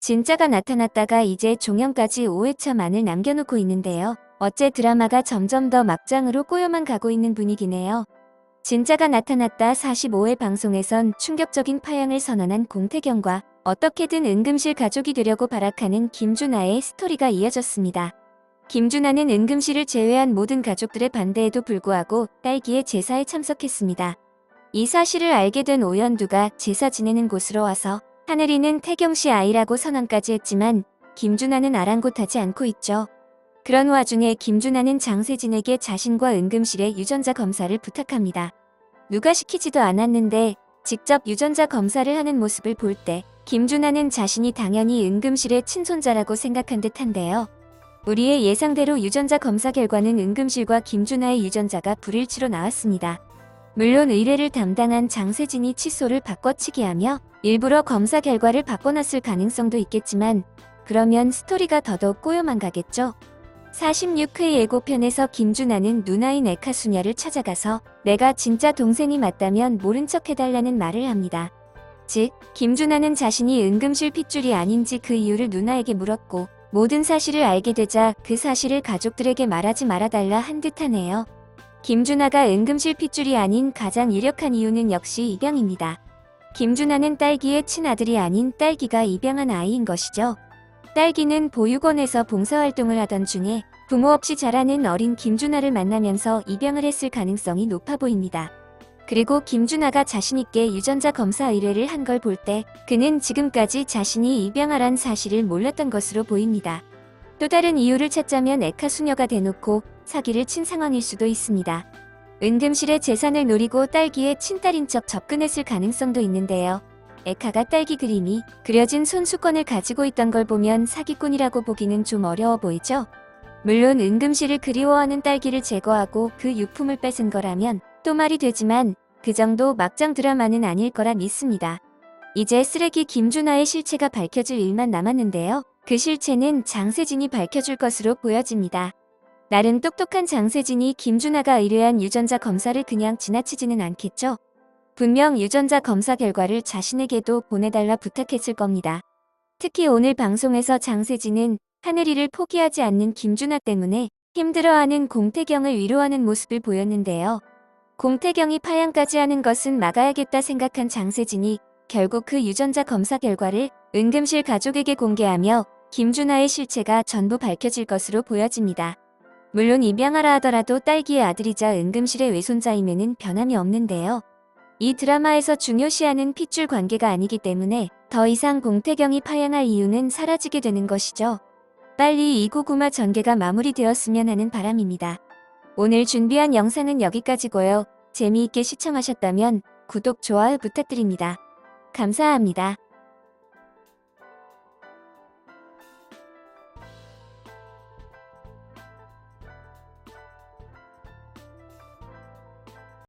진짜가 나타났다가 이제 종영까지 5회차만을 남겨놓고 있는데요. 어째 드라마가 점점 더 막장으로 꼬여만 가고 있는 분위기네요. 진짜가 나타났다 45회 방송에선 충격적인 파양을 선언한 공태경과 어떻게든 응급실 가족이 되려고 발악하는 김준하의 스토리가 이어졌습니다. 김준하는 응급실을 제외한 모든 가족들의 반대에도 불구하고 딸기의 제사에 참석했습니다. 이 사실을 알게 된 오연두가 제사 지내는 곳으로 와서 하늘이는 태경 씨 아이라고 선언까지 했지만 김준하는 아랑곳하지 않고 있죠. 그런 와중에 김준하는 장세진에게 자신과 응급실의 유전자 검사를 부탁합니다. 누가 시키지도 않았는데 직접 유전자 검사를 하는 모습을 볼 때 김준하는 자신이 당연히 응급실의 친손자라고 생각한 듯한데요. 우리의 예상대로 유전자 검사 결과는 응급실과 김준하의 유전자가 불일치로 나왔습니다. 물론 의뢰를 담당한 장세진이 칫솔을 바꿔치기 하며 일부러 검사 결과를 바꿔놨을 가능성도 있겠지만 그러면 스토리가 더더욱 꼬여만 가겠죠. 46회 예고편에서 김준하는 누나인 에카수녀를 찾아가서 내가 진짜 동생이 맞다면 모른 척 해달라는 말을 합니다. 즉, 김준하는 자신이 응급실 핏줄이 아닌지 그 이유를 누나에게 물었고 모든 사실을 알게 되자 그 사실을 가족들에게 말하지 말아달라 한 듯하네요. 김준하가 응급실 핏줄이 아닌 가장 유력한 이유는 역시 입양입니다. 김준하는 딸기의 친아들이 아닌 딸기가 입양한 아이인 것이죠. 딸기는 보육원에서 봉사활동을 하던 중에 부모 없이 자라는 어린 김준하를 만나면서 입양을 했을 가능성이 높아 보입니다. 그리고 김준하가 자신있게 유전자 검사 의뢰를 한 걸 볼 때 그는 지금까지 자신이 입양하란 사실을 몰랐던 것으로 보입니다. 또 다른 이유를 찾자면 에카 수녀가 대놓고 사기를 친 상황일 수도 있습니다. 은금실의 재산을 노리고 딸기의 친딸인 척 접근했을 가능성도 있는데요. 에카가 딸기 그림이 그려진 손수건을 가지고 있던 걸 보면 사기꾼이라고 보기는 좀 어려워 보이죠? 물론 은금실을 그리워하는 딸기를 제거하고 그 유품을 뺏은 거라면 또 말이 되지만 그 정도 막장 드라마는 아닐 거라 믿습니다. 이제 쓰레기 김준하의 실체가 밝혀질 일만 남았는데요. 그 실체는 장세진이 밝혀줄 것으로 보여집니다. 나름 똑똑한 장세진이 김준하가 의뢰한 유전자 검사를 그냥 지나치지는 않겠죠? 분명 유전자 검사 결과를 자신에게도 보내달라 부탁했을 겁니다. 특히 오늘 방송에서 장세진은 하늘이를 포기하지 않는 김준하 때문에 힘들어하는 공태경을 위로하는 모습을 보였는데요. 공태경이 파양까지 하는 것은 막아야겠다 생각한 장세진이 결국 그 유전자 검사 결과를 응급실 가족에게 공개하며 김준하의 실체가 전부 밝혀질 것으로 보여집니다. 물론 입양하라 하더라도 딸기의 아들이자 응급실의 외손자임에는 변함이 없는데요. 이 드라마에서 중요시하는 핏줄 관계가 아니기 때문에 더 이상 공태경이 파양할 이유는 사라지게 되는 것이죠. 빨리 이고구마 전개가 마무리되었으면 하는 바람입니다. 오늘 준비한 영상은 여기까지고요. 재미있게 시청하셨다면 구독, 좋아요 부탁드립니다. 감사합니다.